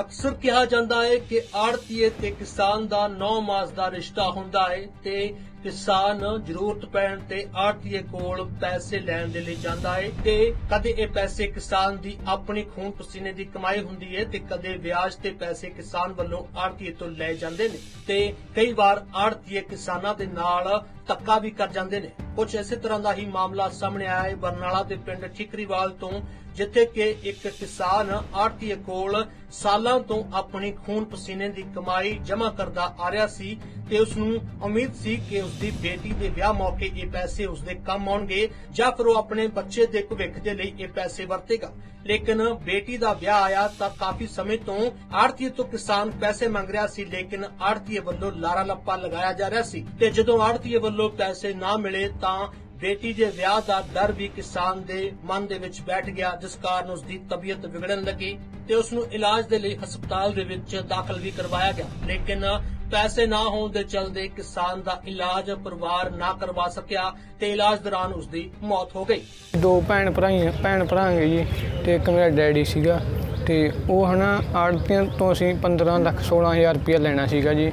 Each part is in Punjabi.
ਅਕਸਰ ਕਿਹਾ ਜਾਂਦਾ ਹੈ ਕਿ ਆੜਤੀਏ ਤੇ ਕਿਸਾਨ ਦਾ 9 ਮਾਸ ਦਾ ਰਿਸ਼ਤਾ ਹੁੰਦਾ ਹੈ ਤੇ ਕਿਸਾਨ ਜ਼ਰੂਰਤ ਪੈਣ ਤੇ ਆੜਤੀਏ ਕੋਲ ਪੈਸੇ ਲੈਣ ਦੇ ਲਈ ਜਾਂਦਾ ਹੈ ਤੇ ਕਦੇ ਇਹ ਪੈਸੇ ਕਿਸਾਨ ਦੀ ਆਪਣੀ ਖੂਨ ਪਸੀਨੇ ਦੀ ਕਮਾਈ ਹੁੰਦੀ ਹੈ ਤੇ ਕਦੇ ਵਿਆਜ ਤੇ ਪੈਸੇ ਕਿਸਾਨ ਵੱਲੋਂ ਆੜਤੀਏ ਤੋਂ ਲਏ ਜਾਂਦੇ ਨੇ ਤੇ ਕਈ ਵਾਰ ਆੜਤੀਏ ਕਿਸਾਨਾਂ ਦੇ ਨਾਲ ਧੱਕਾ ਵੀ ਕਰ ਜਾਂਦੇ ਨੇ। ਕੁਝ ਇਸੇ ਤਰ੍ਹਾਂ ਦਾ ਹੀ ਮਾਮਲਾ ਸਾਹਮਣੇ ਆਇਆ ਹੈ ਬਰਨਾਲਾ ਦੇ ਪਿੰਡ ਠਿਕਰੀਵਾਲ ਤੋਂ ਜਿੱਥੇ ਕਿ ਇੱਕ ਕਿਸਾਨ ਆੜਤੀਏ ਕੋਲ ਸਾਲਾਂ ਤੋਂ ਆਪਣੀ ਖੂਨ ਪਸੀਨੇ ਦੀ ਕਮਾਈ ਜਮ੍ਹਾਂ ਕਰਦਾ ਆ ਰਿਹਾ ਸੀ ਤੇ ਉਸ ਨੂੰ ਉਮੀਦ ਸੀ ਕਿ ਉਸ ਦੀ ਬੇਟੀ ਦੇ ਵਿਆਹ ਮੌਕੇ ਇਹ ਪੈਸੇ ਉਸ ਦੇ ਕੰਮ ਆਉਣਗੇ ਜਾਂ ਫਿਰ ਉਹ ਆਪਣੇ ਬੱਚੇ ਦੇ ਭਵਿੱਖ ਦੇ ਲਈ ਇਹ ਪੈਸੇ ਵਰਤੇਗਾ। ਲੇਕਿਨ ਬੇਟੀ ਦਾ ਵਿਆਹ ਆਇਆ ਤਾਂ ਕਾਫੀ ਸਮੇਂ ਤੋਂ ਆੜਤੀ ਤੋਂ ਕਿਸਾਨ ਪੈਸੇ ਮੰਗ ਰਿਹਾ ਸੀ, ਲੇਕਿਨ ਆੜਤੀਏ ਵੱਲੋਂ ਲਾਰਾ ਲੱਪਾ ਲਗਾਇਆ ਜਾ ਰਿਹਾ ਸੀ ਤੇ ਜਦੋਂ ਆੜਤੀ ਵੱਲੋਂ ਪੈਸੇ ਨਾ ਮਿਲੇ ਤਾਂ ਬੇਟੀ ਦੇ ਵਿਆਹ ਦਾ ਡਰ ਵੀ ਕਿਸਾਨ ਦੇ ਮਨ ਦੇ ਵਿੱਚ ਬੈਠ ਗਿਆ, ਜਿਸ ਕਾਰਨ ਉਸ ਦੀ ਤਬੀਅਤ ਵਿਗੜਨ ਲੱਗੀ ਤੇ ਉਸ ਨੂੰ ਇਲਾਜ ਦੇ ਲਈ ਹਸਪਤਾਲ ਦੇ ਵਿੱਚ ਦਾਖਲ ਵੀ ਕਰਵਾਇਆ ਗਿਆ। ਲੇਕਿਨ ਪੈਸੇ ਨਾ ਹੋਣ ਦੇ ਚਲਦੇ ਕਿਸਾਨ ਦਾ ਇਲਾਜ ਪਰਿਵਾਰ ਨਾ ਕਰਵਾ ਸਕਿਆ ਤੇ ਇਲਾਜ ਦੌਰਾਨ ਉਸ ਦੀ ਮੌਤ ਹੋ ਗਈ। ਦੋ ਭੈਣ ਭਰਾਈ ਭੈਣ ਭਰਾ ਹੈਗੇ ਜੀ ਤੇ ਇੱਕ ਮੇਰਾ ਡੈਡੀ ਸੀਗਾ ਤੇ ਉਹ ਹਨਾ ਆੜਤੀਆਂ ਤੋਂ ਅਸੀਂ 15 ਲੱਖ 16000 ਰੁਪਏ ਲੈਣਾ ਸੀਗਾ ਜੀ,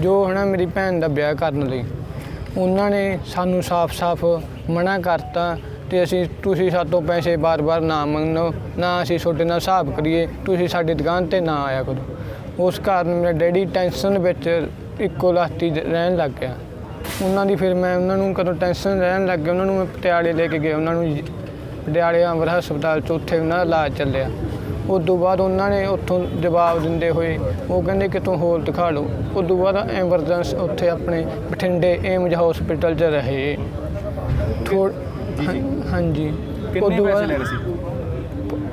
ਜੋ ਹਨਾ ਮੇਰੀ ਭੈਣ ਦਾ ਵਿਆਹ ਕਰਨ ਲਈ। ਉਹਨਾਂ ਨੇ ਸਾਨੂੰ ਸਾਫ਼-ਸਾਫ਼ ਮਨਾ ਕਰਤਾ ਤੇ ਅਸੀਂ ਤੁਸੀਂ ਸਾਤੋਂ ਪੈਸੇ ਬਾਰ-ਬਾਰ ਨਾ ਮੰਗੋ ਨਾ ਅਸੀਂ ਤੁਹਾਡੇ ਨਾਲ ਹਿਸਾਬ ਕਰੀਏ, ਤੁਸੀਂ ਸਾਡੀ ਦੁਕਾਨ ਤੇ ਨਾ ਆਇਆ ਕਰੋ। ਉਸ ਕਾਰਨ ਮੇਰਾ ਡੈਡੀ ਟੈਨਸ਼ਨ ਵਿੱਚ ਇੱਕੋ ਲਾਸਤੀ ਰਹਿਣ ਲੱਗ ਗਿਆ। ਉਹਨਾਂ ਦੀ ਫਿਰ ਮੈਂ ਉਹਨਾਂ ਨੂੰ ਕਦੋਂ ਟੈਨਸ਼ਨ ਰਹਿਣ ਲੱਗ ਗਿਆ। ਉਹਨਾਂ ਨੂੰ ਮੈਂ ਪਟਿਆਲੇ ਲੈ ਕੇ ਗਿਆ ਉਹਨਾਂ ਨੂੰ ਪਟਿਆਲੇ ਅੰਮ੍ਰਿਤ ਹਸਪਤਾਲ 'ਚ ਉੱਥੇ ਉਹਨਾਂ ਦਾ ਇਲਾਜ ਚੱਲਿਆ। ਉਸ ਤੋਂ ਬਾਅਦ ਉਹਨਾਂ ਨੇ ਉੱਥੋਂ ਜਵਾਬ ਦਿੰਦੇ ਹੋਏ ਉਹ ਕਹਿੰਦੇ ਕਿ ਤੂੰ ਹੋਰ ਦਿਖਾ ਲਓ। ਉਸ ਤੋਂ ਬਾਅਦ ਐਮਰਜੈਂਸ ਉੱਥੇ ਆਪਣੇ ਬਠਿੰਡੇ ਏਮਜ ਹਸਪੀਟਲ 'ਚ ਰਹੇ। ਥੋੜ ਹਾਂਜੀ। ਕਿੰਨੇ ਪੈਸੇ ਬਾਅਦ ਲੈਣੇ ਸੀ?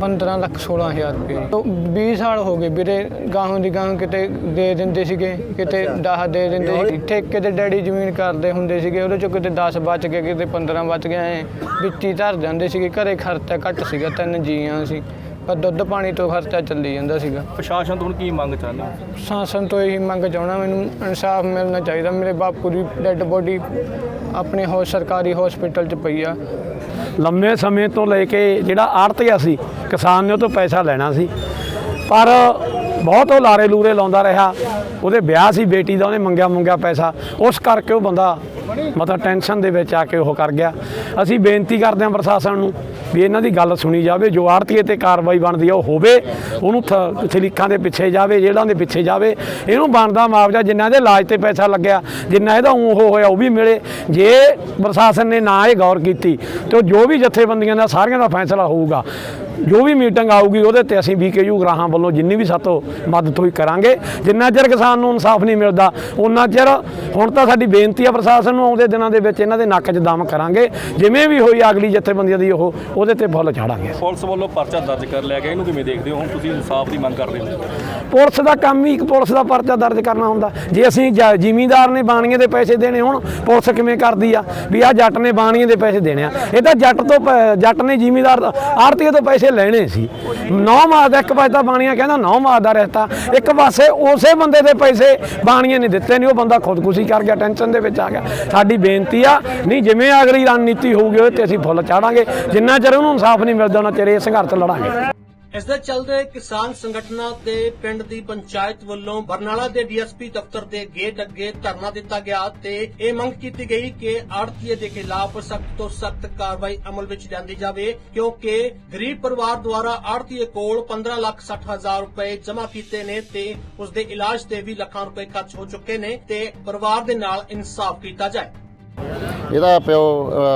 15 ਲੱਖ 16000 ਰੁਪਏ। ਤੋਂ 20 ਸਾਲ ਹੋ ਗਏ ਵੀਰੇ ਗਾਹੋਂ ਦੀ ਗਾਹੋਂ ਕਿਤੇ ਦੇ ਦਿੰਦੇ ਸੀਗੇ ਕਿਤੇ 10 ਦੇ ਦਿੰਦੇ ਸੀ। ਠੇਕੇ ਤੇ ਡੈਡੀ ਜ਼ਮੀਨ ਕਰਦੇ ਹੁੰਦੇ ਸੀਗੇ ਉਹਦੇ ਚੋਂ ਕਿਤੇ 10 ਬਚ ਗਏ ਕਿਤੇ 15 ਬਚ ਗਏ ਐਂ ਵਿੱਚ ਧਰ ਜਾਂਦੇ ਸੀਗੇ। ਘਰੇ ਖਰਚਾ ਘੱਟ ਸੀਗਾ ਤਿੰਨ ਜੀਆਂ ਸੀ। ਪਰ ਦੁੱਧ ਪਾਣੀ ਤੋਂ ਖਰਚਾ ਚੱਲੀ ਜਾਂਦਾ ਸੀਗਾ। ਪ੍ਰਸ਼ਾਸਨ ਤੋਂ ਹੁਣ ਕੀ ਮੰਗ ਚਾਹੁੰਦੇ ਹੋ? ਸ਼ਾਸਨ ਤੋਂ ਇਹੀ ਮੰਗ ਚਾਹਣਾ ਮੈਨੂੰ ਇਨਸਾਫ ਮਿਲਣਾ ਚਾਹੀਦਾ। ਮੇਰੇ ਬਾਪੂ ਦੀ ਡੈੱਡ ਬੋਡੀ ਆਪਣੇ ਹੋ ਸਰਕਾਰੀ ਹਸਪੀਟਲ 'ਚ ਪਈ ਆ। ਲੰਮੇ ਸਮੇਂ ਤੋਂ ਲੈ ਕੇ ਜਿਹੜਾ ਆੜਤੀਆ ਸੀ, ਕਿਸਾਨ ਨੇ ਉਹ ਤੋਂ ਪੈਸਾ ਲੈਣਾ ਸੀ। ਪਰ ਬਹੁਤ ਉਹ ਲਾਰੇ ਲੂਰੇ ਲਾਉਂਦਾ ਰਿਹਾ। ਉਹਦੇ ਵਿਆਹ ਸੀ, ਬੇਟੀ ਦਾ ਉਹਨੇ ਮੰਗਿਆ ਮੰਗਿਆ ਪੈਸਾ। ਉਸ ਕਰਕੇ ਉਹ ਬੰਦਾ ਮਤਲਬ ਟੈਨਸ਼ਨ ਦੇ ਵਿੱਚ ਆ ਕੇ ਉਹ ਕਰ ਗਿਆ। ਅਸੀਂ ਬੇਨਤੀ ਕਰਦੇ ਹਾਂ ਪ੍ਰਸ਼ਾਸਨ ਨੂੰ ਵੀ ਇਹਨਾਂ ਦੀ ਗੱਲ ਸੁਣੀ ਜਾਵੇ, ਜੋ ਆੜਤੀਏ ਤੇ ਕਾਰਵਾਈ ਬਣਦੀ ਆ, ਉਹ ਹੋਵੇ। ਉਹਨੂੰ ਥ- ਸਲੀਕਾਂ ਦੇ ਪਿੱਛੇ ਜਾਵੇ, ਜੇਲ੍ਹਾਂ ਦੇ ਪਿੱਛੇ ਜਾਵੇ। ਇਹਨੂੰ ਬਣਦਾ ਮੁਆਵਜ਼ਾ ਜਿੰਨਾ ਇਹਦੇ ਇਲਾਜ ਤੇ ਪੈਸਾ ਲੱਗਿਆ, ਜਿੰਨਾ ਇਹਦਾ ਉਹ ਹੋਇਆ, ਉਹ ਵੀ ਮਿਲੇ। ਜੇ ਪ੍ਰਸ਼ਾਸਨ ਨੇ ਨਾ ਇਹ ਗੌਰ ਕੀਤੀ, ਤੇ ਉਹ ਜੋ ਵੀ ਜਥੇਬੰਦੀਆਂ ਦਾ ਸਾਰਿਆਂ ਦਾ ਫੈਸਲਾ ਹੋਊਗਾ। ਜੋ ਵੀ ਮੀਟਿੰਗ ਆਊਗੀ ਉਹਦੇ ਤੇ ਅਸੀਂ ਵੀਕੇਯੂ ਗਰਾਹਾਂ ਵੱਲੋਂ ਜਿੰਨੀ ਵੀ ਸਾਤੋਂ ਮਦਦ ਹੋਈ ਕਰਾਂਗੇ। ਜਿੰਨਾ ਚਿਰ ਕਿਸਾਨ ਨੂੰ ਇਨਸਾਫ ਨਹੀਂ ਮਿਲਦਾ ਉਹਨਾਂ ਚਿਰ ਹੁਣ ਤਾਂ ਸਾਡੀ ਬੇਨਤੀ ਆ ਪ੍ਰਸ਼ਾਸਨ ਨੂੰ ਆਉਂਦੇ ਦਿਨਾਂ ਦੇ ਵਿੱਚ ਇਹਨਾਂ ਦੇ ਨੱਕ 'ਚ ਦਮ ਕਰਾਂਗੇ। ਜਿਵੇਂ ਵੀ ਹੋਈ ਅਗਲੀ ਜਥੇਬੰਦੀਆਂ ਦੀ ਉਹ ਉਹਦੇ ਤੇ ਫੁੱਲ ਝਾੜਾਂਗੇ ਪੁਲਿਸ ਵੱਲੋਂ ਪਰਚਾ ਦਰਜ ਕਰ ਲਿਆ ਗਿਆ ਇਹਨੂੰ ਕਿਵੇਂ ਦੇਖਦੇ ਹੋ? ਹੁਣ ਤੁਸੀਂ ਇਨਸਾਫ ਦੀ ਮੰਗ ਕਰਦੇ ਹੋ। ਪੁਲਿਸ ਦਾ ਕੰਮ ਹੀ ਇੱਕ ਪੁਲਿਸ ਦਾ ਪਰਚਾ ਦਰਜ ਕਰਨਾ ਹੁੰਦਾ। ਜੇ ਅਸੀਂ ਜ਼ਿਮੀਂਦਾਰ ਨੇ ਬਾਣੀਏ ਦੇ ਪੈਸੇ ਦੇਣੇ ਹੁਣ ਪੁਲਿਸ ਕਿਵੇਂ ਕਰਦੀ ਆ? ਵੀ ਆ ਜੱਟ ਨੇ ਬਾਣੀਏ ਦੇ ਪੈਸੇ ਦੇਣੇ ਆ। ਇਹ ਤਾਂ ਜੱਟ ਤੋਂ ਜੱਟ ਨੇ ਜ਼ਿਮੀਂਦਾਰ ਆੜਤੀਏ ਤੋਂ ਪੈਸੇ ਲੈਣੇ ਸੀ। ਨੌ ਮਾਸ ਦਾ ਇੱਕ ਪਾਸੇ ਤਾਂ ਬਾਣੀਆ ਕਹਿੰਦਾ ਨੌ ਮਾਸ ਦਾ ਰਹਿਤਾ। ਇੱਕ ਪਾਸੇ ਉਸੇ ਬੰਦੇ ਦੇ ਪੈਸੇ ਬਾਣੀਆਂ ਨੇ ਦਿੱਤੇ ਨਹੀਂ ਉਹ ਬੰਦਾ ਖੁਦਕੁਸ਼ੀ ਕਰ ਗਿਆ, ਟੈਨਸ਼ਨ ਦੇ ਵਿੱਚ ਆ ਗਿਆ। ਸਾਡੀ ਬੇਨਤੀ ਆ, ਨਹੀਂ ਜਿਵੇਂ ਅਗਲੀ ਰਣਨੀਤੀ ਹੋਊਗੀ ਉਹਦੇ ਤੇ ਅਸੀਂ ਫੁੱਲ ਚਾੜਾਂਗੇ। ਜਿੰਨਾ ਚਿਰ ਉਹਨੂੰ ਇਨਸਾਫ ਨਹੀਂ ਮਿਲਦਾ, ਉਹਨਾਂ ਚਿਰ ਇਹ ਸੰਘਰਸ਼ ਲੜਾਂਗੇ। ਇਸ ਦੇ ਚੱਲਦੇ ਕਿਸਾਨ ਸੰਗਠਨਾਂ ਦੇ ਪਿੰਡ ਦੀ ਪੰਚਾਇਤ ਵੱਲੋਂ ਬਰਨਾਲਾ ਦੇ ਡੀਐਸਪੀ ਦਫ਼ਤਰ ਦੇ ਗੇਟ ਅੱਗੇ ਧਰਨਾ ਦਿੱਤਾ ਗਿਆ ਤੇ ਇਹ ਮੰਗ ਕੀਤੀ ਗਈ ਕਿ ਆੜਤੀਏ ਦੇ ਖਿਲਾਫ ਸਖਤ ਤੋਂ ਸਖਤ ਕਾਰਵਾਈ ਅਮਲ ਵਿੱਚ ਲਿਆਂਦੀ ਜਾਵੇ, ਕਿਉਂਕਿ ਗਰੀਬ ਪਰਿਵਾਰ ਦੁਆਰਾ ਆੜਤੀਏ ਕੋਲ 15 ਲੱਖ 60 ਹਜ਼ਾਰ ਰੁਪਏ ਜਮ੍ਹਾਂ ਕੀਤੇ ਨੇ ਤੇ ਉਸ ਦੇ ਇਲਾਜ ਤੇ ਵੀ ਲੱਖਾਂ ਰੁਪਏ ਖਰਚ ਹੋ ਚੁੱਕੇ ਨੇ ਤੇ ਪਰਿਵਾਰ ਦੇ ਨਾਲ ਇਨਸਾਫ ਕੀਤਾ ਜਾਏ। ਇਹਦਾ ਪਿਓ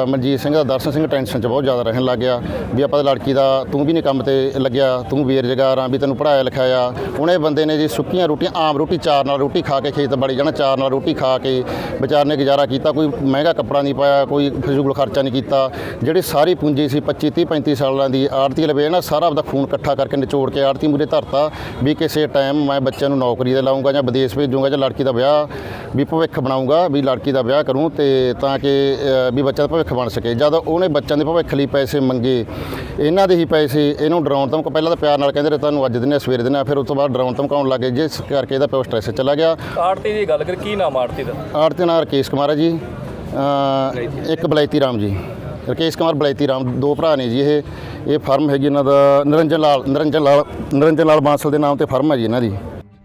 ਮਨਜੀਤ ਸਿੰਘ ਦਾ ਦਰਸ਼ਨ ਸਿੰਘ ਟੈਨਸ਼ਨ 'ਚ ਬਹੁਤ ਜ਼ਿਆਦਾ ਰਹਿਣ ਲੱਗ ਗਿਆ ਵੀ ਆਪਾਂ ਦੀ ਲੜਕੀ ਦਾ ਤੂੰ ਵੀ ਨਹੀਂ ਕੰਮ ਤੇ ਲੱਗਿਆ, ਤੂੰ ਬੇਰੁਜ਼ਗਾਰ ਆ, ਵੀ ਤੈਨੂੰ ਪੜਾਇਆ ਲਿਖਾਇਆ ਉਹਨੇ ਬੰਦੇ ਨੇ ਜੀ ਸੁੱਕੀਆਂ ਰੋਟੀਆਂ, ਆਮ ਰੋਟੀ ਚਾਰ ਨਾਲ ਰੋਟੀ ਖਾ ਕੇ ਖੇਤ ਬੜੀ ਜਾਣਾ, ਚਾਰ ਨਾਲ ਰੋਟੀ ਖਾ ਕੇ ਵਿਚਾਰ ਨੇ ਗੁਜ਼ਾਰਾ ਕੀਤਾ, ਕੋਈ ਮਹਿੰਗਾ ਕੱਪੜਾ ਨਹੀਂ ਪਾਇਆ, ਕੋਈ ਫਜ਼ੂਲ ਖਰਚਾ ਨਹੀਂ ਕੀਤਾ। ਜਿਹੜੀ ਸਾਰੀ ਪੂੰਜੀ ਸੀ 25 30 35 ਸਾਲਾਂ ਦੀ ਆੜਤੀ ਲਵੇ ਇਹਨਾਂ ਸਾਰਾ ਆਪਦਾ ਖੂਨ ਇਕੱਠਾ ਕਰਕੇ ਨਿਚੋੜ ਕੇ ਆੜਤੀ ਮੂਰੇ ਧਰਤਾ ਵੀ ਕਿਸੇ ਟਾਈਮ ਮੈਂ ਬੱਚਿਆਂ ਨੂੰ ਨੌਕਰੀ ਤੇ ਲਾਉਂਗਾ ਜਾਂ ਵਿਦੇਸ਼ ਭੇਜੂੰਗਾ ਜਾਂ ਲੜਕੀ ਦਾ ਵਿਆਹ ਵੀ ਭਵਿੱਖ ਬਣਾਉਂਗਾ ਵੀ ਲੜਕੀ ਦਾ ਵਿਆਹ ਕਰੂੰ ਤੇ ਤਾਂ ਕਿ ਵੀ ਬੱਚਾ ਦਾ ਭਵਿੱਖ ਬਣ ਸਕੇ। ਜਦ ਉਹਨੇ ਬੱਚਿਆਂ ਦੇ ਭਵਿੱਖ ਲਈ ਪੈਸੇ ਮੰਗੇ ਇਹਨਾਂ ਦੇ ਹੀ ਪੈਸੇ ਇਹਨੂੰ ਡਰਾਉਣ ਧਮਕ ਪਹਿਲਾਂ ਤਾਂ ਪਿਆਰ ਨਾਲ ਕਹਿੰਦੇ ਰਹੇ ਤੁਹਾਨੂੰ ਅੱਜ ਦਿਨੇ ਸਵੇਰੇ ਦਿਨੇ ਆ, ਫਿਰ ਉਸ ਤੋਂ ਬਾਅਦ ਡਰਾਉਣ ਧਮਕਾਉਣ ਲੱਗੇ ਜਿਸ ਕਰਕੇ ਇਹਦਾ ਪਿਓ ਸਟ੍ਰੈਸ ਚਲਾ ਗਿਆ। ਆੜਤੀ ਦੀ ਗੱਲ ਕਰ ਕੀ ਨਾਮ ਆੜਤੀ ਦਾ? ਆੜਤੀ ਨਾਲ ਰਕੇਸ਼ ਕੁਮਾਰ ਜੀ। ਇੱਕ ਬਲੈਤੀ ਰਾਮ ਜੀ। ਰਕੇਸ਼ ਕੁਮਾਰ ਬਲੈਤੀ ਰਾਮ ਦੋ ਭਰਾ ਨੇ ਜੀ ਇਹ। ਇਹ ਫਰਮ ਹੈਗੀ ਇਹਨਾਂ ਦਾ ਨਿਰੰਜਨ ਲਾਲ ਨਿਰੰਜਨ ਲਾਲ ਨਿਰੰਜਨ ਲਾਲ ਬਾਂਸਲ ਦੇ ਨਾਮ ਤੇ ਫਰਮ ਹੈ ਜੀ ਇਹਨਾਂ ਦੀ।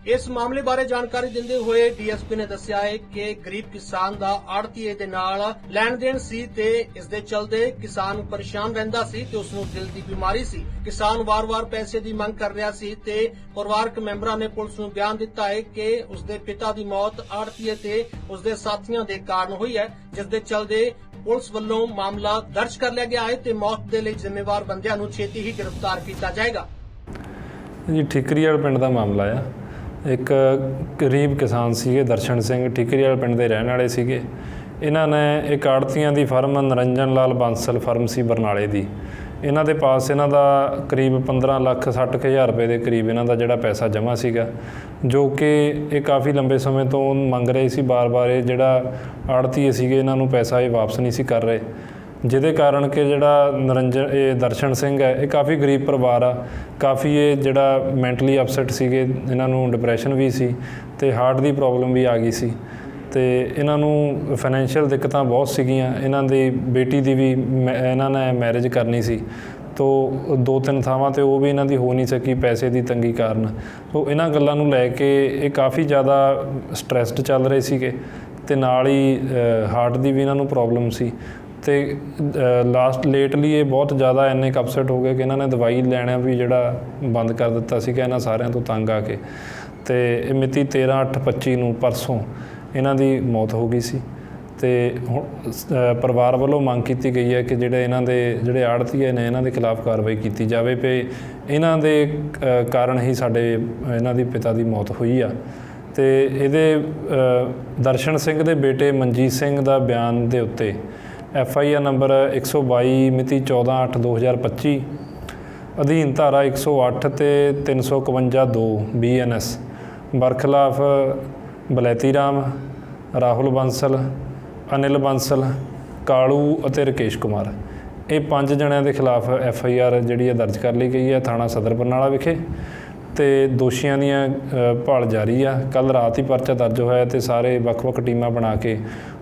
ਇਸ ਮਾਮਲੇ ਬਾਰੇ ਜਾਣਕਾਰੀ ਦਿੰਦੇ ਹੋਏ ਡੀਐਸਪੀ ਨੇ ਦੱਸਿਆ ਹੈ ਕਿ ਗਰੀਬ ਕਿਸਾਨ ਦਾ ਆੜਤੀਏ ਦੇ ਨਾਲ ਲੈਣ ਦੇਣ ਸੀ ਤੇ ਇਸ ਦੇ ਚਲਦੇ ਕਿਸਾਨ ਪਰੇਸ਼ਾਨ ਰਹਿੰਦਾ ਸੀ ਤੇ ਉਸ ਨੂੰ ਦਿਲ ਦੀ ਬਿਮਾਰੀ ਸੀ। ਕਿਸਾਨ ਵਾਰ-ਵਾਰ ਪੈਸੇ ਦੀ ਮੰਗ ਕਰ ਰਿਹਾ ਸੀ ਤੇ ਪਰਿਵਾਰਕ ਮੈਂਬਰਾਂ ਨੇ ਪੁਲਿਸ ਨੂੰ ਬਿਆਨ ਦਿੱਤਾ ਹੈ ਕਿ ਉਸ ਦੇ ਪਿਤਾ ਦੀ ਮੌਤ ਆੜਤੀਏ ਤੇ ਉਸ ਦੇ ਸਾਥੀਆਂ ਦੇ ਕਾਰਨ ਹੋਈ ਹੈ, ਜਿਸ ਦੇ ਚਲਦੇ ਪੁਲਿਸ ਵੱਲੋਂ ਮਾਮਲਾ ਦਰਜ ਕਰ ਲਿਆ ਗਿਆ ਹੈ ਤੇ ਮੌਤ ਦੇ ਲਈ ਜ਼ਿੰਮੇਵਾਰ ਬੰਦਿਆਂ ਨੂੰ ਛੇਤੀ ਹੀ ਗ੍ਰਿਫਤਾਰ ਕੀਤਾ ਜਾਏਗਾ। ਜੀ ਠਿਕਰੀਵਾਲ ਪਿੰਡ ਦਾ ਮਾਮਲਾ ਆ। ਇੱਕ ਗਰੀਬ ਕਿਸਾਨ ਸੀਗੇ, ਦਰਸ਼ਨ ਸਿੰਘ ਠਿਕਰੀਵਾਲ ਪਿੰਡ ਦੇ ਰਹਿਣ ਵਾਲੇ ਸੀਗੇ। ਇਹਨਾਂ ਨੇ ਇੱਕ ਆੜਤੀਆਂ ਦੀ ਫਰਮ ਨਰਿੰਜਨ ਲਾਲ ਬਾਂਸਲ ਫਰਮ ਸੀ ਬਰਨਾਲੇ ਦੀ। ਇਹਨਾਂ ਦੇ ਪਾਸ ਇਹਨਾਂ ਦਾ ਕਰੀਬ 15 ਲੱਖ 60 ਕੁ ਹਜ਼ਾਰ ਰੁਪਏ ਦੇ ਕਰੀਬ ਇਹਨਾਂ ਦਾ ਜਿਹੜਾ ਪੈਸਾ ਜਮ੍ਹਾਂ ਸੀਗਾ, ਜੋ ਕਿ ਇਹ ਕਾਫੀ ਲੰਬੇ ਸਮੇਂ ਤੋਂ ਮੰਗ ਰਹੇ ਸੀ, ਬਾਰ-ਬਾਰ ਇਹ ਜਿਹੜਾ ਆੜਤੀਏ ਸੀਗੇ, ਇਹਨਾਂ ਨੂੰ ਪੈਸਾ ਇਹ ਵਾਪਸ ਨਹੀਂ ਸੀ ਕਰ ਰਹੇ। ਜਿਹਦੇ ਕਾਰਨ ਕਿ ਜਿਹੜਾ ਨਰਿੰਜਨ, ਇਹ ਦਰਸ਼ਨ ਸਿੰਘ ਹੈ, ਇਹ ਕਾਫੀ ਗਰੀਬ ਪਰਿਵਾਰ ਆ। ਕਾਫੀ ਇਹ ਜਿਹੜਾ ਮੈਂਟਲੀ ਅਪਸੈਟ ਸੀਗੇ, ਇਹਨਾਂ ਨੂੰ ਡਿਪਰੈਸ਼ਨ ਵੀ ਸੀ ਤੇ ਹਾਰਟ ਦੀ ਪ੍ਰੋਬਲਮ ਵੀ ਆ ਗਈ ਸੀ। ਤੇ ਇਹਨਾਂ ਨੂੰ ਫਾਈਨੈਂਸ਼ੀਅਲ ਦਿੱਕਤਾਂ ਬਹੁਤ ਸੀਗੀਆਂ। ਇਹਨਾਂ ਦੀ ਬੇਟੀ ਦੀ ਵੀ ਮੈ- ਇਹਨਾਂ ਨੇ ਮੈਰਿਜ ਕਰਨੀ ਸੀ। ਤੋ ਦੋ ਤਿੰਨ ਥਾਵਾਂ ਤੇ ਉਹ ਵੀ ਇਹਨਾਂ ਦੀ ਹੋ ਨਹੀਂ ਸਕੀ ਪੈਸੇ ਦੀ ਤੰਗੀ ਕਾਰਨ। ਸੋ ਇਹਨਾਂ ਗੱਲਾਂ ਨੂੰ ਲੈ ਕੇ ਇਹ ਕਾਫੀ ਜ਼ਿਆਦਾ ਸਟ੍ਰੈਸਡ ਚੱਲ ਰਹੇ ਸੀਗੇ ਤੇ ਨਾਲ ਹੀ ਹਾਰਟ ਦੀ ਵੀ ਇਹਨਾਂ ਨੂੰ ਪ੍ਰੋਬਲਮ ਸੀ। ਤੇ ਲਾਸਟ ਲੇਟਲੀ ਇਹ ਬਹੁਤ ਜ਼ਿਆਦਾ ਇੰਨੇ ਕੁ ਅਪਸੈਟ ਹੋ ਗਏ ਕਿ ਇਹਨਾਂ ਨੇ ਦਵਾਈ ਲੈਣਾ ਵੀ ਜਿਹੜਾ ਬੰਦ ਕਰ ਦਿੱਤਾ ਸੀਗਾ ਇਹਨਾਂ ਸਾਰਿਆਂ ਤੋਂ ਤੰਗ ਆ ਕੇ। ਤੇ ਇਹ ਮਿਤੀ 13/8/25 ਨੂੰ ਪਰਸੋਂ ਇਹਨਾਂ ਦੀ ਮੌਤ ਹੋ ਗਈ ਸੀ। ਤੇ ਹੁਣ ਪਰਿਵਾਰ ਵੱਲੋਂ ਮੰਗ ਕੀਤੀ ਗਈ ਹੈ ਕਿ ਜਿਹੜੇ ਇਹਨਾਂ ਦੇ, ਜਿਹੜੇ ਆੜਤੀਏ ਨੇ ਇਹਨਾਂ ਦੇ ਖਿਲਾਫ ਕਾਰਵਾਈ ਕੀਤੀ ਜਾਵੇ ਪਈ ਇਹਨਾਂ ਦੇ ਕਾਰਨ ਹੀ ਸਾਡੇ, ਇਹਨਾਂ ਦੀ ਪਿਤਾ ਦੀ ਮੌਤ ਹੋਈ ਆ। ਤੇ ਇਹਦੇ ਦਰਸ਼ਨ ਸਿੰਘ ਦੇ ਬੇਟੇ ਮਨਜੀਤ ਸਿੰਘ ਦਾ ਬਿਆਨ ਦੇ ਉੱਤੇ ਐਫ ਆਈ ਆਰ ਨੰਬਰ 122 ਮਿਤੀ 14/8/2025 ਅਧੀਨ ਧਾਰਾ 108 ਤੇ 351 2 ਬੀਐਨਐਸ ਬਰਖਲਾਫ ਬਲੈਤੀ ਰਾਮ, ਰਾਹੁਲ ਬੰਸਲ, ਅਨਿਲ ਬੰਸਲ, ਕਾਲੂ ਅਤੇ ਰਕੇਸ਼ ਕੁਮਾਰ। ਇਹ ਪੰਜ ਜਣਿਆਂ ਦੇ ਖਿਲਾਫ ਐਫ ਆਈ ਆਰ ਜਿਹੜੀ ਹੈ ਦਰਜ ਕਰ ਲਈ ਗਈ ਹੈ ਥਾਣਾ ਸਦਰ ਬਰਨਾਲਾ ਵਿਖੇ। ਤੇ ਦੋਸ਼ੀਆਂ ਦੀਆਂ ਭਾਲ ਜਾਰੀ ਆ। ਕੱਲ ਰਾਤ ਹੀ ਪਰਚਾ ਦਰਜ ਹੋਇਆ ਤੇ ਸਾਰੇ ਵੱਖ-ਵੱਖ ਟੀਮਾਂ ਬਣਾ ਕੇ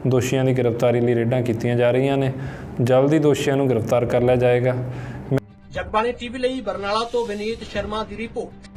ਦੋਸ਼ੀਆਂ ਦੀ ਗ੍ਰਿਫਤਾਰੀ ਲਈ ਰੇਡਾਂ ਕੀਤੀਆਂ ਜਾ ਰਹੀਆਂ ਨੇ। ਜਲਦੀ ਦੋਸ਼ੀਆਂ ਨੂੰ ਗ੍ਰਿਫਤਾਰ ਕਰ ਲਿਆ ਜਾਏਗਾ। ਜਗਬਾਣੀ ਟੀਵੀ ਲਈ ਬਰਨਾਲਾ ਤੋਂ ਵਿਨੀਤ ਸ਼ਰਮਾ ਦੀ ਰਿਪੋਰਟ।